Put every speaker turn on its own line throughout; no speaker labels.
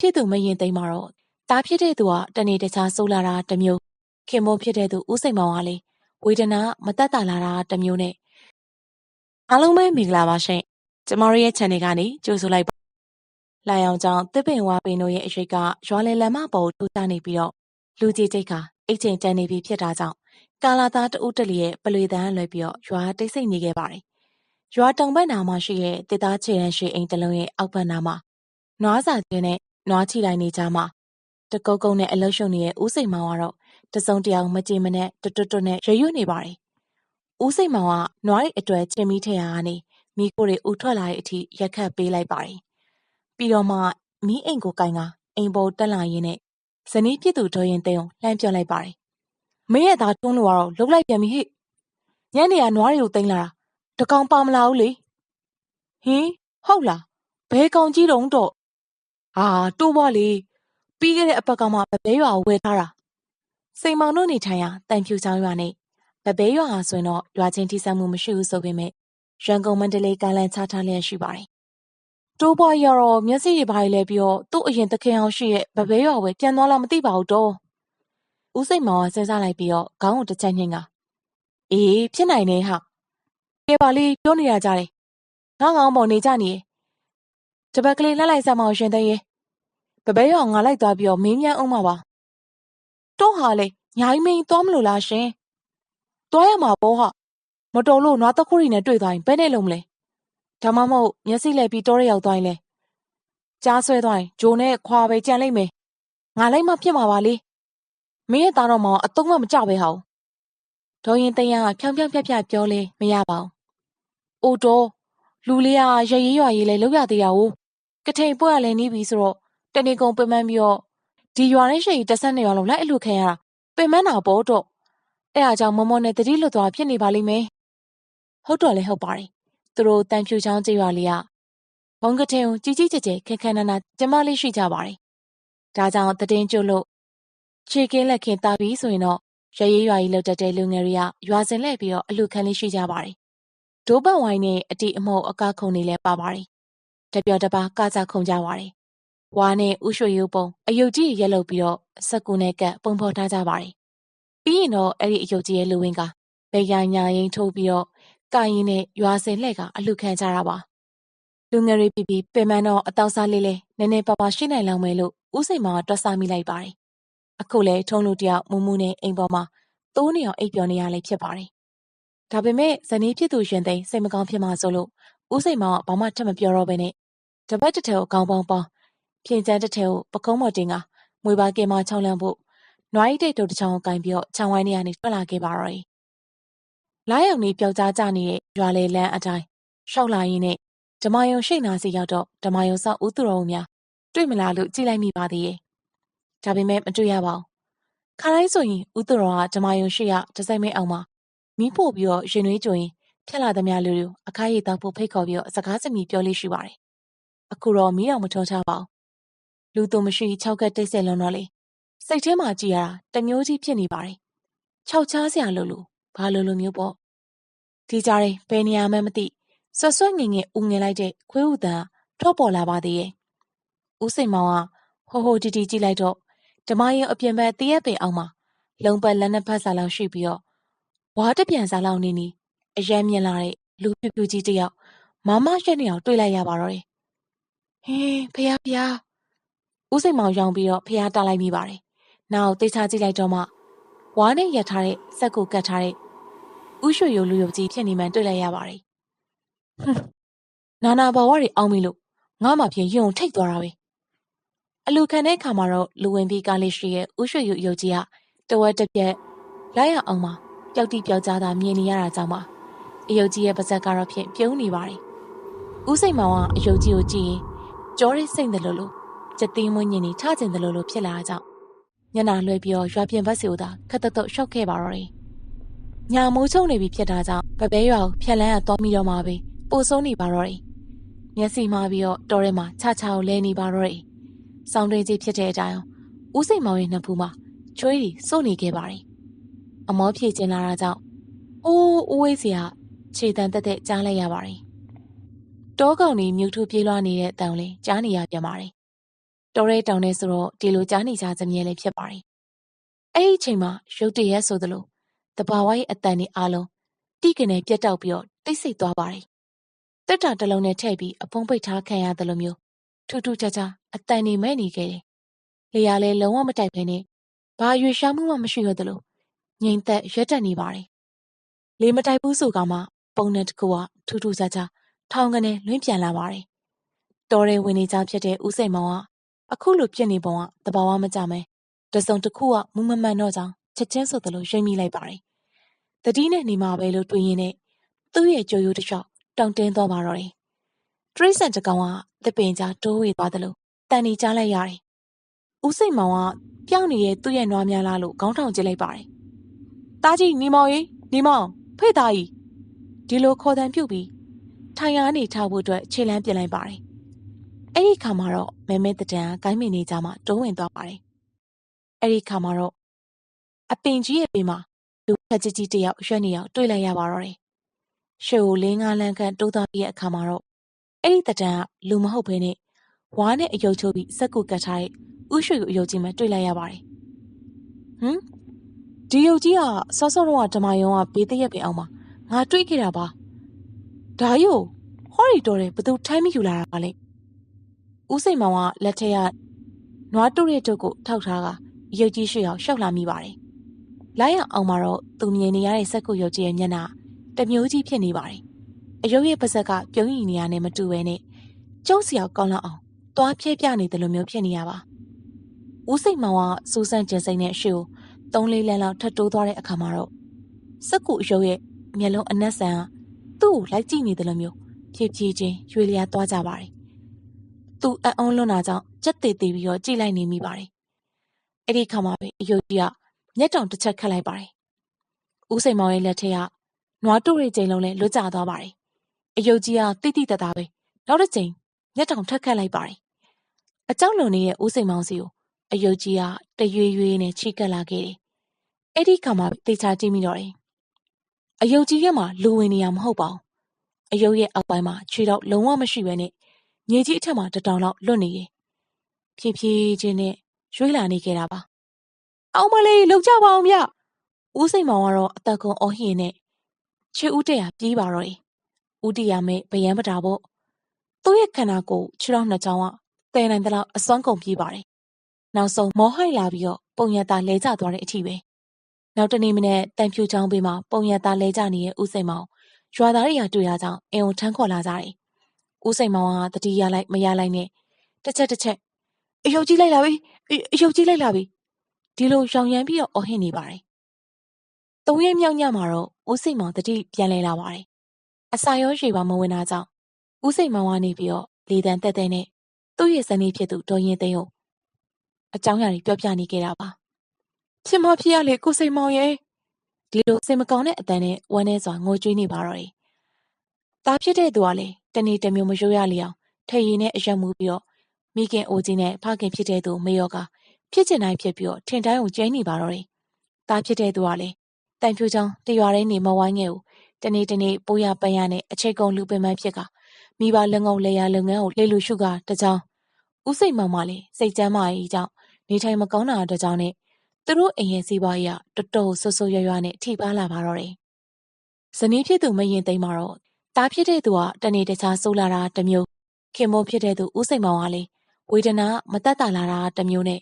ဖြစ်သူမရင်သိမ်းမှာတော့တားဖြစ်တဲ့သူကတနေ့တခြားဆိုးလာတာတစ်မျိုးခင်မိုးဖြစ်တဲ့သူဦးစိန်မောင်ကလေဝေဒနာမတက်တာလာတာတစ်မျိုးနဲ့အားလုံးပဲမင်္ဂလာပါရှင်ကျမတို့ရဲ့ channel ကနေကြိုဆိုလိုက်ပါလာအောင်ကြောင့်တစ်ပင်ဝါပင်တို့ရဲ့အရေးကရွာလယ်လမ်းမပေါ်ထိုးချနေပြီးတော့လူကြီးတိတ်ခါအိတ်ချိန်တန်နေပြီဖြစ်တာကြောင့်ကာလာသားတဦးတလျရဲ့ပလွေတန်းလွယ်ပြီးတော့ရွာတိတ်ဆိတ်နေခဲ့ပါတယ်ရွာတောင်ဘက်နာမှာရှိတဲ့တစ်သားချေရန်ရှိအိမ်တစ်လုံးရဲ့အောက်ဘက်နာမှာနွားစာကျင်းနဲ့ နွားချီတိုင်းနေကြမှာတကုတ်ကုတ်နဲ့အလှရှုံနေတဲ့ဦးစိန်မောင်ကတော့တစုံတယောက်မကြည်မနဲ့တွတ်တွတ်တွတ်နဲ့ရရွနေပါတယ်။ဦးစိန်မောင်ကနွားရိတ်အတွက်ချင်းမီထရာကနေမိကိုတွေဥထွက်လာတဲ့အထိရက်ခတ်ပေးလိုက်ပါတယ်။ပြီးတော့မှမီးအိမ်ကိုကင်ကအိမ်ပေါ်တက်လာရင်းနဲ့ဇနီးဖြစ်သူဒေါ်ရင်သိန်းကိုလှမ်းပြောလိုက်ပါတယ်။မင်းရဲ့သားတွန်းလို့ကတော့လှုပ်လိုက်ပြန်ပြီဟိ။ညနေကနွားတွေကိုသိမ်းလာတာတကောင်ပါမလာဘူးလေ။ဟင်ဟုတ်လားဘဲကောင်ကြီးတုံးတော့ ဟာတိုးပါလေပြီးခဲ့တဲ့အပတ်ကမှဗပဲရွာကိုဝယ်ထားတာစိန်မောင်တို့နေထိုင်ရာတန်ဖြူချောင်းရွာနဲ့ဗပဲရွာဟာဆိုရင်တော့ရွာချင်းထိစပ်မှုမရှိဘူးဆိုပေမဲ့ရန်ကုန်မန္တလေးကမ်းလမ်းချထားလျက်ရှိပါတယ်တိုးပွားရတော့မျက်စိတွေဘာတွေလဲပြီးတော့သူ့အရင်တခင်အောင်ရှိရဲ့ဗပဲရွာဝယ်ပြန်သွားလားမသိပါဘူးတော့ဦးစိန်မောင်ကစဉ်းစားလိုက်ပြီးတော့ခေါင်းကိုတစ်ချက်ညှိကအေးဖြစ်နိုင်နေဟာကဲပါလေးပြောနေရကြတယ်ငေါငေါပေါ်နေကြနေတပတ်ကလေးလှလိုက်စမ်းမအောင်ရှင်သိရဲ့ ပပဲရောင်ငါလိုက်သွားပြီးတော့မင်းမြန်းအောင်မှာပါတော့ဟာလေညာကြီးမင်းသွားမလို့လားရှင်သွားရမှာပေါ့ဟာမတော်လို့နွားတခုရီနဲ့တွေ့သွားရင်ဘယ်နဲ့လုံးမလဲဒါမှမဟုတ်မျက်စိလဲပြီးတော့ရောက်သွားရင်လဲကြားဆွဲသွားရင်ဂျိုနဲ့ခွာပဲကြံလိုက်မယ်ငါလိုက်မှဖြစ်မှာပါလေမင်းရဲ့သားတော်မောင်အတုံးမမကြပဲဟောင်းဒေါ်ရင်တန်းကဖြောင်းဖြောင်းဖြတ်ဖြတ်ပြောလဲမရပါဘူးအိုတော်လူလေးကရရေးရွာရေးလဲလောက်ရသေးတာ哦ကထိန်ပွက်ရလဲနီးပြီဆိုတော့ တနေကုန်ပင်ပန်းပြီးတော့ဒီရွာနဲ့ရှိတဆက်နေရွာလုံးလိုက်အလူခံရတာပင်မနာပေါ့တော့အဲ့အားကြောင့်မမောနဲ့တတိလွတ်သွားဖြစ်နေပါလိမ့်မယ်ဟုတ်တော့လေဟုတ်ပါတယ်သူတို့တန်ဖြူချောင်းကျေးရွာလေးကဘုံကထင်ကိုကြီးကြီးကျယ်ကျယ်ခက်ခက်နာနာကျမလေးရှိကြပါတယ်ဒါကြောင့်တည်င်းကျွလို့ခြေကင်းလက်ခင်တာပြီးဆိုရင်တော့ရရေးရွာကြီးလောက်တက်တဲ့လူငယ်တွေကရွာစင်လှည့်ပြီးတော့အလူခံလေးရှိကြပါတယ်ဒိုးပတ်ဝိုင်းနဲ့အတီအမှုတ်အကခုံတွေလည်းပါပါတယ်တပြောတပါကကြခုံကြပါတယ် ဝါနဲ့ဥရွှေရုပ်ပုံအယုတ်ကြီးရက်လုပ်ပြီးတော့စက်ကူနဲ့ကပ်ပုံဖော်ထားကြပါတယ်။ပြီးရင်တော့အဲ့ဒီအယုတ်ကြီးရဲ့လူဝင်ကဘယ်ရညာရင်ထိုးပြီးတော့ကာရင်နဲ့ရွာစင်လှဲ့ကအလှခံကြတာပါ။လူငယ်တွေပြီးပြီးပင်မတော့အတောက်စားလေးလေးနည်းနည်းပါးပါရှိနိုင်လောက်မယ်လို့ဥစိန်မောင်ကတွက်ဆမိလိုက်ပါတယ်။အခုလဲထုံးလူတယောက်မူမူနဲ့အိမ်ပေါ်မှာတိုးနေအောင်အိပ်ပျော်နေရလေဖြစ်ပါတယ်။ဒါပေမဲ့ဇနီးဖြစ်သူရှင်သိန်းစိတ်မကောင်းဖြစ်မှဆိုလို့ဥစိန်မောင်ကဘာမှထပ်မပြောတော့ဘဲနဲ့တပတ်တစ်ထည်ကိုကောင်းပေါင်းပေါင်း ဖြင်းချမ်းတစ်ထည်ကိုပကုံးမော်တင်ကမွေပါကင်မချောင်းလန့်ဖို့နွားရီတိတ်တုတ်တစ်ချောင်းကိုကင်ပြီးတော့ခြံဝိုင်းထဲကနေထွက်လာခဲ့ပါတော့တယ်။လာရောက်နေပျောက်ကြားကြနေတဲ့ရွာလေလန်းအတိုင်းရှောက်လာရင်းနဲ့ဓမယုံရှိတ်နာစီရောက်တော့ဓမယုံဆောက်ဦးသူတော်များတွေ့မလားလို့ကြည့်လိုက်မိပါသေးရဲ့။ဒါပေမဲ့မတွေ့ရပါဘူး။ခါတိုင်းဆိုရင်ဦးသူတော်ကဓမယုံရှိရတစိုက်မဲအောင်မှာမီးပို့ပြီးတော့ရင်နွေးကြိုရင်ဖြက်လာသမျှလူတွေအခါရည်တောက်ဖို့ဖိတ်ခေါ်ပြီးတော့စကားစမြည်ပြောလေးရှိပါတယ်။အခုတော့မီးတော်မထုံချပါဘူး လူသူမရှိခြောက်ကတိတ်ဆိတ်လွန်းတော့လေစိတ်ထဲမှာကြည်ရတာတမျိုးကြီးဖြစ်နေပါတယ်ခြောက်ချားစရာလို့လို့ဘာလို့လို့မျိုးပေါ့ဒီကြားရင်ဘယ်နေရာမှမသိဆွတ်ဆွတ်ငင်ငင်ဦးငင်လိုက်တဲ့ခွေးဥတန်ထော့ပေါ်လာပါသေးရဲ့ဦးစိန်မောင်ကဟိုဟိုတီတီကြည့်လိုက်တော့ဓမယုံအပြင်ဘက်တရက်ပင်အောင်မှာလုံပတ်လက်နှစ်ဖက်စာလောက်ရှိပြီးတော့ဝါးတပြန်စာလောက်နေနေအယမ်းမြင်လာတဲ့လူပြပြကြီးတယောက်မမရက်နေအောင်တွေ့လိုက်ရပါတော့တယ်ဟင်းဖះဖះ ဦးစိန်မောင်ရောင်ပြီးတော့ဖះတားလိုက်မိပါတယ်။နောက်တေချာကြည့်လိုက်တော့မှဝါးနဲ့ရထားတဲ့စက်ကိုကတ်ထားတဲ့ဥရွှေရိုလူရုပ်ကြီးဖြစ်နေမှန်တွေ့လိုက်ရပါတယ်။ဟွန်းနာနာဘဝတွေအောင်းပြီလို့ငါမှဖြင့်ယုံထိတ်သွားတာပဲ။အလူခံတဲ့အခါမှာတော့လူဝင်ပြီးကားလေးရှိရဲ့ဥရွှေရိုရုပ်ကြီးကတဝက်တစ်ပြက်လိုက်ရအောင်မှာပျောက်တိပျောက်ကြားသာမြင်နေရတာကြောင့်ပါအယုတ်ကြီးရဲ့ပါဇက်ကတော့ဖြင့်ပြုံးနေပါတယ်။ဦးစိန်မောင်ကအယုတ်ကြီးကိုကြည့်ရင်ကြောရဲစိတ်တယ်လို့လို့ ကြက်သေးမွင်းညင်နေထကျင်တယ်လို့လို့ဖြစ်လာကြောင်းညနာလွှဲပြီးတော့ရွာပြင်ဘက်စီကိုသာခက်တတုတ်ရှော့ခဲ့ပါတော့တယ်။ညာမိုးချုံနေပြီဖြစ်တာကြောင့်ပပဲရွာကိုဖြက်လန်းရသွားမိတော့မှပဲပိုဆုံးနေပါတော့တယ်။မျက်စိမှားပြီးတော့တော်ထဲမှာချချာကိုလဲနေပါတော့တယ်။စောင်းတွင်းကြီးဖြစ်တဲ့အတိုင်းဦးစိန်မောင်ရဲ့နှစ်ဖူးမှာချွေးရီစိုးနေခဲ့ပါတယ်။အမောဖြည့်ကျင်လာတာကြောင့်အိုးဦးဝေးစီကခြေတန်တက်တက်ကြားလိုက်ရပါတယ်။တောကောင်ကြီးမြုပ်ထုပြေးလွှားနေတဲ့တန်လေးကြားနေရပြန်ပါတယ် တော်ရဲတောင်ထဲဆိုတော့ဒီလိုကြားနေကြစမြဲလည်းဖြစ်ပါတယ်။အဲ့ဒီအချိန်မှာရုတ်တရက်ဆိုသလိုတဘာဝရဲ့အတန်တွေအားလုံးတိကနေပြတ်တောက်ပြီးတော့တိတ်ဆိတ်သွားပါတယ်။တက်တာတစ်လုံးနဲ့ထည့်ပြီးအဖုံးပိတ်ထားခံရတယ်လို့မျိုးထူးထူးခြားခြားအတန်တွေမဲ့နေခဲ့တယ်။လေယာလည်းလုံးဝမတိုက်ဖဲနဲ့ဘာရွေရှားမှုမှမရှိရသလိုငြိမ်သက်ရက်တက်နေပါတယ်။လေမတိုက်ဘူးဆိုကမှပုံနဲ့တကူကထူးထူးခြားခြားထောင်ကနေလွင့်ပြန်လာပါတယ်။တော်ရဲဝင်နေကြဖြစ်တဲ့ဦးစိန်မောင်က အခုလိုဖြစ်နေပုံကတဘာဝမကြမဲတစုံတစ်ခုကမူမမှန်တော့ကြောင်းချက်ချင်းဆိုသလိုရိပ်မိလိုက်ပါတယ်။တတိနဲ့နေမှာပဲလို့တွေးရင်းနဲ့သူ့ရဲ့ကြိုရိုးတစ်လျှောက်တောင့်တင်းသွားပါတော့တယ်။တရိษံတကောင်ကတစ်ပင်ကြားတိုးဝေသွားတယ်လို့တန်နေကြားလိုက်ရတယ်။ဦးစိန်မောင်ကပျောက်နေတဲ့သူ့ရဲ့နွားများလားလို့ခေါင်းထောင်ကြည့်လိုက်ပါတယ်။တားကြီးနေမောင်ရေနေမောင်ဖေ့သားကြီးဒီလိုခေါ်တန်ပြုတ်ပြီးထိုင်ရနေထားဖို့အတွက်ခြေလမ်းပြင်လိုက်ပါတယ်။ အဲ့ဒီခါမှာတော့မဲမဲတတန်ကိုင်းမင်နေကြမှာတုံးဝင်သွားပါတယ်။အဲ့ဒီခါမှာတော့အပင်ကြီးရဲ့ဘေးမှာလူဖက်ကြီးကြီးတယောက်ရွှက်နေရောက်တွေ့လိုက်ရပါတော့တယ်။ရှေ့ကိုလင်းကားလန်းခန့်တိုးသွားပြီးတဲ့အခါမှာတော့အဲ့ဒီတတန်ကလူမဟုတ်ဘဲနဲ့ဝါနဲ့အယုတ်ချိုးပြီးစက်ကူကတ်ထားတဲ့ဥရွှေကိုအယုတ်ကြီးမှတွေ့လိုက်ရပါတယ်။ဟမ်ဒီယုတ်ကြီးကစောစောတော့ဓမ္မယုံကဘေးတရက်ပင်အောင်မှာငါတွေးခဲ့တာပါ။ဒါယိုဟောရီတော်တယ်ဘသူထိုင်းမယူလာတာလဲ။ ဦးစိန်မောင်ကလက်ထက်ကနွားတုတဲ့တုတ်ကိုထောက်ထားကရုပ်ကြီးရွှေအောင်ရှောက်လာမိပါတယ်။လိုက်ရအောင်မှာတော့သူမြင်နေရတဲ့စက်ကုရုပ်ကြီးရဲ့မျက်နှာတမျိုးကြီးဖြစ်နေပါတယ်။အယုတ်ရဲ့ပါဇက်ကပြုံးရင်နေရနဲ့မတူဘဲနဲ့ကျုံးစီအောင်ကောင်းလောက်အောင်သွားပြဲပြနေတဲ့လိုမျိုးဖြစ်နေရပါ။ဦးစိန်မောင်ကစူးစမ်းကျင်စိမ့်နဲ့ရှေ့ကိုသုံးလေးလမ်းလောက်ထပ်တိုးသွားတဲ့အခါမှာတော့စက်ကုအယုတ်ရဲ့မျက်လုံးအနက်ဆန်ကသူ့ကိုလိုက်ကြည့်နေတယ်လို့မျိုးဖြည်းဖြည်းချင်းရွေလျားသွားကြပါတယ်။ သူအံ့ဩလွန်းတာကြောင့်ကြက်သေးသေးပြီးတော့ကြည့်လိုက်နေမိပါတယ်။အဲ့ဒီခါမှာပဲအယုတ်ကြီးကမျက်တောင်တစ်ချက်ခတ်လိုက်ပါတယ်။ဦးစိန်မောင်ရဲ့လက်ထက်ကနွားတို့ရဲ့ချိန်လုံးလဲလွတ်ကျသွားပါတယ်။အယုတ်ကြီးကတိတိတသားပဲနောက်တစ်ချိန်မျက်တောင်ထက်ခတ်လိုက်ပါတယ်။အကြောက်လွန်နေတဲ့ဦးစိန်မောင်စီကိုအယုတ်ကြီးကတရွေ့ရွေ့နဲ့ချိကပ်လာခဲ့တယ်။အဲ့ဒီခါမှာတေချာကြည့်မိတော့တယ်။အယုတ်ကြီးရဲ့မှာလူဝင်နေရမဟုတ်ပါဘူး။အယုတ်ရဲ့အောက်ပိုင်းမှာခြေတော့လုံးဝမရှိဘဲနဲ့ မြေကြီးအထက်မှာတတောင်လောက်လွတ်နေရင်ဖြည်းဖြည်းချင်းနဲ့ရွေးလာနေခဲ့တာပါ။အောင်မလေးလှုပ်ကြပါအောင်ဗျ။ဦးစိန်မောင်ကတော့အသက်ကွန်အော်ဟင်နဲ့ခြေဦးတရာပြေးပါတော့တယ်။ဦးတရာမဲ့ဗယံပတာပေါ့။သူ့ရဲ့ခန္ဓာကိုယ်ခြေထောက်နှစ်ချောင်းကတဲနိုင်တဲ့လောက်အစွမ်းကုန်ပြေးပါတယ်။နောက်ဆုံးမောဟိုက်လာပြီးတော့ပုံရတာလဲကျသွားတဲ့အထိပဲ။နောက်တနေ့မနေ့တန်ဖြူချောင်းဘေးမှာပုံရတာလဲကျနေတဲ့ဦးစိန်မောင်ရွာသားတွေကတွေ့ရကြောင်းအင်ကိုထမ်းခေါ်လာကြတယ်။ ဦးစိန်မောင်ကတတိရလိုက်မရလိုက်နဲ့တစ်ချက်တစ်ချက်အယုတ်ကြီးလိုက်လာပြီအယုတ်ကြီးလိုက်လာပြီဒီလိုရောင်ရမ်းပြီးတော့အော်ဟစ်နေပါတယ်။သုံးရက်မြောက်ညမှာတော့ဦးစိန်မောင်တတိပြန်လဲလာပါတယ်။အစာရောရေပါမဝင်တာကြောင့်ဦးစိန်မောင်ကနေပြီးတော့လေတံတက်တဲ့နဲ့သူ့ရဲ့ဇနီးဖြစ်သူဒေါ်ရင်သိန်းကိုအကြောင်းအရာတွေပြောပြနေခဲ့တာပါ။ဖြစ်မဖြစ်ရလေကိုစိန်မောင်ရဲ့ဒီလိုစိတ်မကောင်းတဲ့အတန်နဲ့ဝမ်းနေစွာငိုကြွေးနေပါတော့တယ်။သားဖြစ်တဲ့သူကလည်း တနေ့တစ်မျိုးမရိုးရလျောင်ထေရီနဲ့အရက်မှုပြီးတော့မိခင်အိုကြီးနဲ့ဖခင်ဖြစ်တဲ့သူမေယောကဖြစ်ချင်တိုင်းဖြစ်ပြီးတော့ထင်တိုင်းကိုကျင်းနေပါတော့တယ်။သားဖြစ်တဲ့သူကလည်းတန်ဖြူချောင်းတရွာတိုင်းနေမဝိုင်းငယ်ကိုတနေ့တနေ့ပိုးရပန်းရနဲ့အချိန်ကုန်လူပင်ပန်းဖြစ်ကမိဘလုံငုံလေရလုပ်ငန်းကိုလေလူရှုကတကြောင်ဥစိတ်မောင်မလေးစိတ်ကြမ်းမာရေးကြောင့်နေထိုင်မကောင်းတာတကြောင်နဲ့သူတို့အိမ်ရဲ့စီးပွားရေးကတော်တော်ဆိုးဆိုးရွားရွားနဲ့ထိပါလာပါတော့တယ်။ဇနီးဖြစ်သူမရင်သိမ်းမှာတော့ တားဖြစ်တဲ့သူကတနေ့တခြားဆိုးလာတာတစ်မျိုးခင်မိုးဖြစ်တဲ့သူဥစိတ်မောင်ကလေဝေဒနာမတက်တာလာတာတစ်မျိုးနဲ့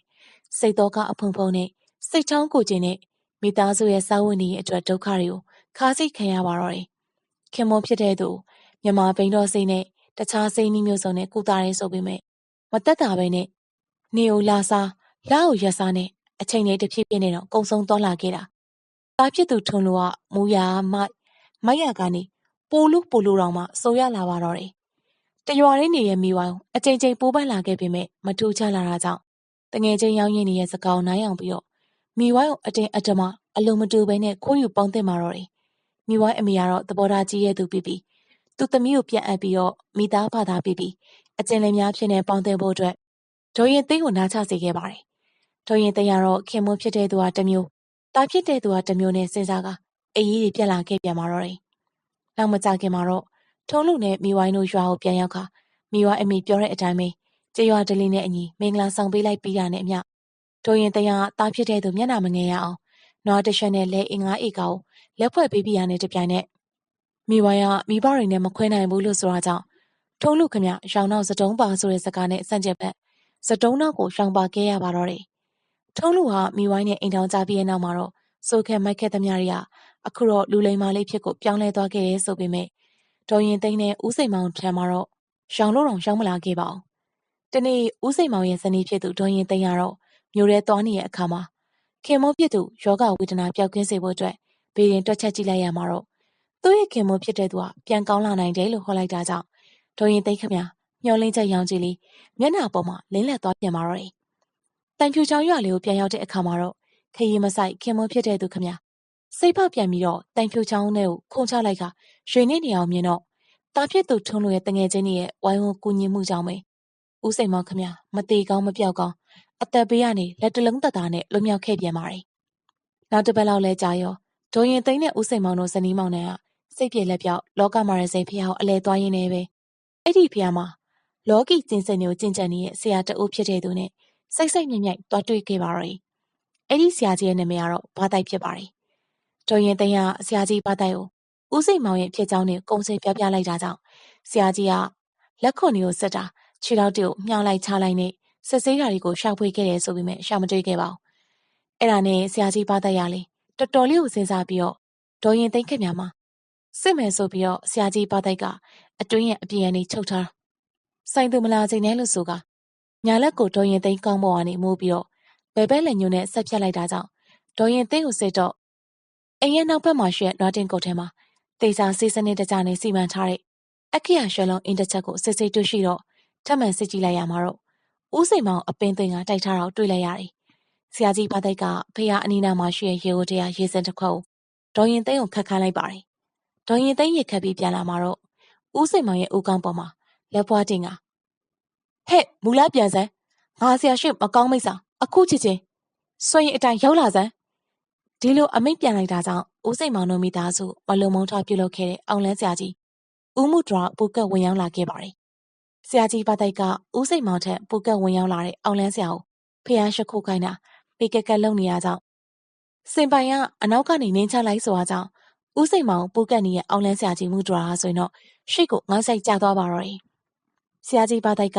စိတ်တော့ကအဖုံဖုံနဲ့စိတ်ချောင်းကိုကျင်နဲ့မိသားစုရဲ့စာဝန်ကြီးအတွက်ဒုက္ခတွေကိုခါးစိတ်ခံရပါတော့တယ်။ခင်မိုးဖြစ်တဲ့သူမြမဘိန်းတော်စိတ်နဲ့တခြားစိတ်နှီးမျိုးစုံနဲ့ကုသရဲဆိုပေမဲ့မတက်တာပဲနဲ့နေကိုလာစားလာကိုရက်စားနဲ့အချိန်လေးတစ်ဖြည်းဖြည်းနဲ့တော့ကုံဆုံးသွားလာခဲ့တာ။သားဖြစ်သူထွန်လိုကမူရမိုက်မိုက်ရကနေ ပိုလို့ပိုလို့တောင်မှစုံရလာပါတော့တယ်။တရွာရင်းနေတဲ့မိဝိုင်းအချိန်ချင်းပိုးပန်းလာခဲ့ပေမဲ့မထူချလာတာကြောင့်တငယ်ချင်းရောင်းရင်းနေတဲ့စကားကိုနားယောင်ပြီးတော့မိဝိုင်းကိုအတင်းအဓမ္မအလုံးမတူဘဲနဲ့ခိုးယူပေါင်းသင့်မာတော့တယ်။မိဝိုင်းအမေကတော့သဘောထားကြီးရဲ့သူပြပြီးသူ့သမီးကိုပြန်အပ်ပြီးတော့မိသားဘာသာပြပြီးအကျဉ်းလင်းများဖြစ်နေပေါင်းသင့်ဖို့အတွက်ဒေါ်ရင်သိန်းကိုနားချစေခဲ့ပါတယ်။ဒေါ်ရင်သိန်းကတော့ခင်မွန်းဖြစ်တဲ့သူကတစ်မျိုးတာဖြစ်တဲ့သူကတစ်မျိုးနဲ့စဉ်းစားကအရေးတွေပြက်လာခဲ့ပြန်ပါတော့တယ် နောက်မကြခင်မှာတော့ထုံးလူနဲ့မိဝိုင်းတို့ရွာကိုပြန်ရောက်ခါမိဝိုင်းအမိပြောတဲ့အတိုင်းပဲကျေးရွာဓလေ့နဲ့အညီမင်္ဂလာဆောင်ပေးလိုက်ပြီးတာနဲ့အမျှဒေါ်ရင်သိန်းကသားဖြစ်တဲ့သူမျက်နှာမငယ်ရအောင်နွားတစ်ချက်နဲ့လက်အင်္ဂါဧကကိုလက်ဖွဲ့ပေးပြရတဲ့တပြိုင်နက်မိဘရမိဘတွေနဲ့မခွဲနိုင်ဘူးလို့ဆိုတာကြောင့်ထုံးလူခမရောင်နောက်စတုံးပါဆိုတဲ့စကားနဲ့စန့်ကျက်ဘက်စတုံးနောက်ကိုရှောင်ပါခဲ့ရပါတော့တယ်။ထုံးလူဟာမိဝိုင်းနဲ့အိမ်ထောင်ကြပြီးတဲ့နောက်မှာတော့ဆိုခဲမိုက်ခဲသမျှတွေက အခုတော့လူလိမ္မာလေးဖြစ်ကိုပြောင်းလဲသွားခဲ့ရဲဆိုပေမဲ့ဒေါ်ရင်သိန်းနဲ့ဦးစိန်မောင်ထံမှာတော့ရှောင်လို့တော့ရှောင်မလာခဲ့ပါဘူး။တနေ့ဦးစိန်မောင်ရဲ့ဇနီးဖြစ်သူဒေါ်ရင်သိန်းကတော့မျိုးရဲသွားနေတဲ့အခါမှာခင်မိုးဖြစ်သူယောဂဝေဒနာပျောက်ကင်းစေဖို့အတွက်ဘေးရင်တွက်ချက်ကြည့်လိုက်ရမှာတော့သူ့ရဲ့ခင်မိုးဖြစ်တဲ့သူကပြန်ကောင်းလာနိုင်တယ်လို့ဟောလိုက်တာကြောင့်ဒေါ်ရင်သိန်းခမမျောလင်းချက်ရောင်ကြီးလေးမျက်နှာပေါ်မှာလင်းလက်သွားပြန်มาတော့တယ်။တန်ဖြူချောင်းရွာလေးကိုပြန်ရောက်တဲ့အခါမှာတော့ခရီးမဆိုင်ခင်မိုးဖြစ်တဲ့သူခမ စိတ်ဖောက်ပြန်ပြီးတော့တန်ဖြူချောင်းထဲကိုခုန်ချလိုက်ကရွှေနေနေအောင်မြင်တော့တာဖြစ်သူထုံးလို့ရဲ့တငယ်ချင်းရဲ့ဝိုင်းဝန်းကူညီမှုကြောင့်ပဲဦးစိန်မောင်ခမမသေးကောင်းမပြောက်ကောင်းအသက်ဘေးကနေလက်တလုံးသက်သားနဲ့လွတ်မြောက်ခဲ့ပြန်ပါတယ်။နောက်တစ်ပတ်လောက်လဲကြာရောဒိုရင်သိန်းနဲ့ဦးစိန်မောင်တို့ဇနီးမောင်နှံကစိတ်ပြေလက်ပြောက်လောကမာရစိန်ဖျားကိုအလဲသွားရင်းနေပဲအဲ့ဒီဖျားမှာလောကီကျင့်စဉ်တွေကိုကျင့်ကြံနေတဲ့ဆရာတအုပ်ဖြစ်တဲ့သူနဲ့စိတ်စိတ်မြင့်မြတ်တွားတွေ့ခဲ့ပါတော့။အဲ့ဒီဆရာကြီးရဲ့နာမည်ကတော့ဘာတိုက်ဖြစ်ပါတယ်။ တော်ရင်သိန်းကဆရာကြီးဘာတိုက်ကိုဦးစိန်မောင်ရဲ့ဖြစ်ကြောင်းနဲ့ကုံစိတ်ပြပြလိုက်တာကြောင့်ဆရာကြီးကလက်ခွန်တွေကိုစက်တာခြေထောက်တွေကိုမြှောက်လိုက်ချလိုက်နဲ့ဆက်စေးဓာတွေကိုရှာဖွေခဲ့တယ်ဆိုပေမဲ့ရှာမတွေ့ခဲ့ပါဘူး။အဲ့ဒါနဲ့ဆရာကြီးဘာတိုက်ရလေတော်တော်လေးကိုစဉ်းစားပြီးတော့ဒေါ်ရင်သိန်းခင်များမှာစစ်မယ်ဆိုပြီးတော့ဆရာကြီးဘာတိုက်ကအတွင်းရဲ့အပြင်ကနေချုပ်ထားဆိုင်သူမလာချိန်နဲ့လို့ဆိုကညာလက်ကိုဒေါ်ရင်သိန်းကောင်းပေါ်ကနေမိုးပြီးတော့ဘယ်ဘက်လက်ညှိုးနဲ့ဆက်ဖြတ်လိုက်တာကြောင့်ဒေါ်ရင်သိန်းကိုစစ်တော့ အိမ်ရဲ့နောက်ဘက်မှာရှိတဲ့နွားတင်ကုတ်ထဲမှာတေစာစီစနစ်တကြနဲ့စီမံထားတဲ့အခရာရွှေလုံးအင်တစ်ချက်ကိုစစ်စစ်တွေ့ရှိတော့ထပ်မံစစ်ကြည့်လိုက်ရမှာတော့ဦးစိန်မောင်အပင်သိန်းကတိုက်ထားတာကိုတွေ့လိုက်ရတယ်။ဆရာကြီးဘာတိုက်ကဖေးရအနီးနားမှာရှိတဲ့ရေဝတရားရေစင်တစ်ခွက်ကိုဒေါ်ရင်သိန်းကိုခတ်ခိုင်းလိုက်ပါတယ်။ဒေါ်ရင်သိန်းရခတ်ပြီးပြန်လာမှာတော့ဦးစိန်မောင်ရဲ့ဦးကောင်းပေါ်မှာလက်ပွားတင်ကဟဲ့မူလာပြန်စမ်းငါဆရာရှိမကောင်းမိတ်စာအခုချစ်ချင်းစွရင်အတိုင်းရောက်လာစမ်း ဒီလိုအမိတ်ပြန်လိုက်တာကြောင့်ဦးစိန်မောင်တို့မိသားစုမလုံမုံထားပြုလုပ်ခဲ့တဲ့အောင်လန်းဆရာကြီးဦးမှုတော်ပူကတ်ဝင်ရောက်လာခဲ့ပါတယ်ဆရာကြီးပါတိုက်ကဦးစိန်မောင်ထက်ပူကတ်ဝင်ရောက်လာတဲ့အောင်လန်းဆရာကိုဖះရှိခိုးခိုင်းတာပေကက်ကက်လုံနေရကြောင်းစင်ပိုင်ကအနောက်ကနေနင်းချလိုက်ဆိုအားကြောင့်ဦးစိန်မောင်ပူကတ်နေရဲ့အောင်လန်းဆရာကြီးမှုတော်ဟာဆိုရင်တော့ရှေ့ကိုငေါဆိုင်ကျသွားပါတော့တယ်ဆရာကြီးပါတိုက်က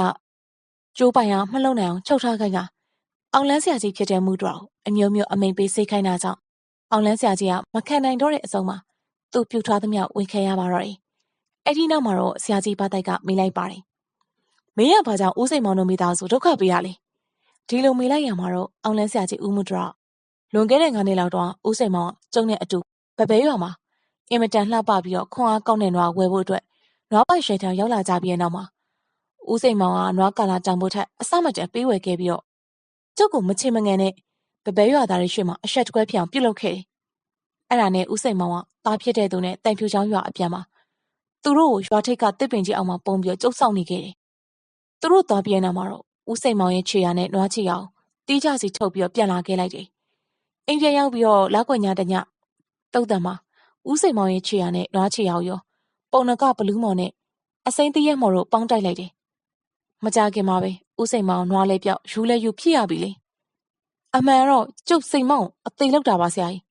ကျိုးပိုင်အောင်မလုံနိုင်အောင်ချုပ်ထားခိုင်းတာအောင်လန်းဆရာကြီးဖြစ်တဲ့မှုတော်အမျိုးမျိုးအမိန်ပေးစိတ်ခိုင်းတာကြောင့် အောင်လန်းဆရာကြီးကမခံနိုင်တော့တဲ့အစုံမှာသူ့ပြူထားသမျှဝင်ခဲရပါတော့တယ်အဲ့ဒီနောက်မှာတော့ဆရာကြီးပါတိုက်ကမေးလိုက်ပါတယ်မင်းကဘာကြောင့်ဦးစိန်မောင်တို့မိသားစုဒုက္ခပေးရလဲဒီလိုမေးလိုက်ရမှာတော့အောင်လန်းဆရာကြီးဦးမှုတော်လွန်ခဲ့တဲ့ငါးနှစ်လောက်တော့ဦးစိန်မောင်ကကျုံတဲ့အတူဗပဲရွာမှာအင်မတန်လှပပြီးတော့ခွန်အားကောင်းတဲ့နွားဝယ်ဖို့အတွက်နွားပိုက်ရှယ်ထောင်ရောက်လာကြပြီးတဲ့နောက်မှာဦးစိန်မောင်ကနွားကာလာတောင်ဖို့ထက်အစမတန်ပေးဝယ်ခဲ့ပြီးတော့ကျုပ်ကမချင်မငန်နဲ့ ဗပဲရွာသားတွေရွှေ့မှာအဆက်တကွဲဖြစ်အောင်ပြုလုပ်ခဲ့တယ်။အဲ့ဒါနဲ့ဦးစိန်မောင်ကတားဖြစ်တဲ့သူနဲ့တိုင်ဖြူချောင်းရွာအပြန်မှာသူတို့ကိုရွာထိပ်ကတစ်ပင်ကြီးအောင်မှာပုံပြီးကျုပ်ဆောင်နေခဲ့တယ်။သူတို့သွားပြီးတဲ့နောက်မှာတော့ဦးစိန်မောင်ရဲ့ခြေရနဲ့နွားချီအောင်တီးကြစီထုတ်ပြီးတော့ပြန်လာခဲ့လိုက်တယ်။အိမ်ပြန်ရောက်ပြီးတော့လောက်ွက်ညတညတုတ်တံမှာဦးစိန်မောင်ရဲ့ခြေရနဲ့နွားချီအောင်ရောပုံနကဘလူးမော်နဲ့အစိမ့်တရက်မော်တို့ပေါင်းတိုက်လိုက်တယ်။မကြခင်မှာပဲဦးစိန်မောင်နွားလဲပြောက်ယူလဲယူဖြစ်ရပြီလေ။ အမှန်တော့ကျုပ်စိန်မောင်အသိလောက်တာပါဆရာကြီး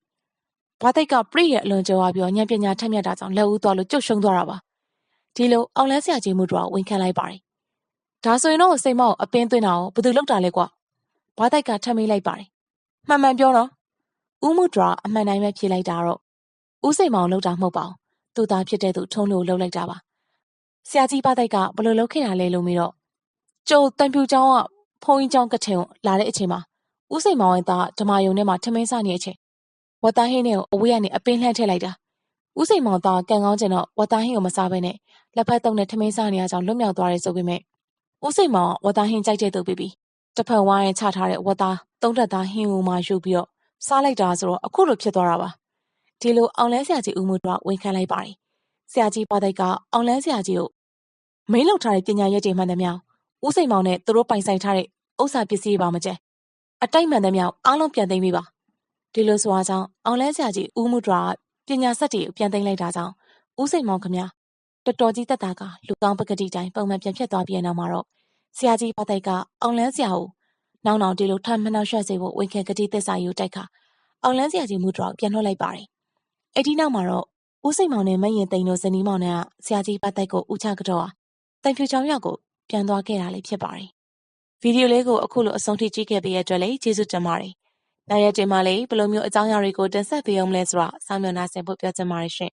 ။ဘာတိတ်ကပြည့်ရဲ့အလွန်ကြော်ပြီးညံပညာထက်မြက်တာကြောင့်လက်ဦးသွားလို့ကျုပ်ရှုံးသွားတာပါ။ဒီလိုအောင်လန်းဆရာကြီးမှုတော့ဝန်ခံလိုက်ပါတယ်။ဒါဆိုရင်တော့စိန်မောင်အပင်းသွင်းတာကိုဘယ်သူလောက်တာလဲကွာ။ဘာတိတ်ကထပ်မေးလိုက်ပါတယ်။မှန်မှန်ပြောတော့ဦးမှုတော်အမှန်တိုင်းပဲဖြေလိုက်တာတော့ဦးစိန်မောင်လောက်တာမဟုတ်ပါဘူး။သူ့သားဖြစ်တဲ့သူထုံးလို့လှုပ်လိုက်တာပါဆရာကြီးပါတိုက်ကဘယ်လိုလုပ်ခဲ့တာလဲလို့မေးတော့ကျုပ်တန်ဖြူကျောင်းကဖုန်းကြီးကျောင်းကထင်လာတဲ့အချိန်မှာ ဦးစိန်မောင်ရဲ့သားဓမာယုံထဲမှာထမင်းစားနေတဲ့အချိန်ဝတ်သားဟင်းနဲ့အဝေးကနေအပင်းလှမ်းထည့်လိုက်တာဦးစိန်မောင်သားကန်ကောင်းကျင်တော့ဝတ်သားဟင်းကိုမစားဘဲနဲ့လက်ဖက်တုံးနဲ့ထမင်းစားနေရကြောင်းလွတ်မြောက်သွားတယ်ဆိုပေမဲ့ဦးစိန်မောင်ကဝတ်သားဟင်းကြိုက်တဲ့သူပြီးပြီးတစ်ဖက်ဝိုင်းချထားတဲ့ဝတ်သားသုံးတက်သားဟင်းကိုမှယူပြီးတော့စားလိုက်တာဆိုတော့အခုလိုဖြစ်သွားတာပါဒီလိုအောင်လဲဆရာကြီးဦးမှုတော့ဝန်ခံလိုက်ပါတယ်ဆရာကြီးပါတိုက်ကအောင်လန်းဆရာကြီးကိုမင်းလောက်ထားတဲ့ပညာရက်တွေမှန်သမျှဦးစိန်မောင်နဲ့သူတို့ပိုင်ဆိုင်ထားတဲ့ဥစ္စာပစ္စည်းတွေပါမကျဲ အတိုက်မှန်သမျှအားလုံးပြန်သိမ်းပေးပါဒီလိုဆိုအားကြောင့်အောင်လန်းဆရာကြီးဦးမှုဒရာပညာဆက်တွေကိုပြန်သိမ်းလိုက်တာကြောင့်ဦးစိန်မောင်ခမတော်တော်ကြီးတက်တာကလူကောင်းပကတိတိုင်းပုံမှန်ပြန်ဖြစ်သွားပြီးတဲ့နောက်မှာတော့ဆရာကြီးဘသိုက်ကအောင်လန်းဆရာကိုနောင်နောင်ဒီလိုထပ်မနှောက်ယှက်စေဖို့ဝန်ခံကတိသစ္စာယူတိုက်ခါအောင်လန်းဆရာကြီးမူတော်ပြန်လွှတ်လိုက်ပါတယ်။အဲ့ဒီနောက်မှာတော့ဦးစိန်မောင်နဲ့မရင်သိန်းတို့ဇနီးမောင်နဲ့ကဆရာကြီးဘသိုက်ကိုဦးချကတော့တိုင်ဖြူချောင်းရောက်ကိုပြန်သွားခဲ့တာလေးဖြစ်ပါတယ်။ ဗီဒီယိုလေးကိုအခုလိုအဆုံးထိကြည့်ခဲ့ပေးရတဲ့အတွက်လည်းကျေးဇူးတင်ပါတယ်။နောက်ရက်ချိန်မှာလည်းဘယ်လိုမျိုးအကြောင်းအရာတွေကိုတင်ဆက်ပေးအောင်လဲဆိုတာစောင့်မျှော်နှားဆင်ဖို့ပြောချင်ပါတယ်ရှင်။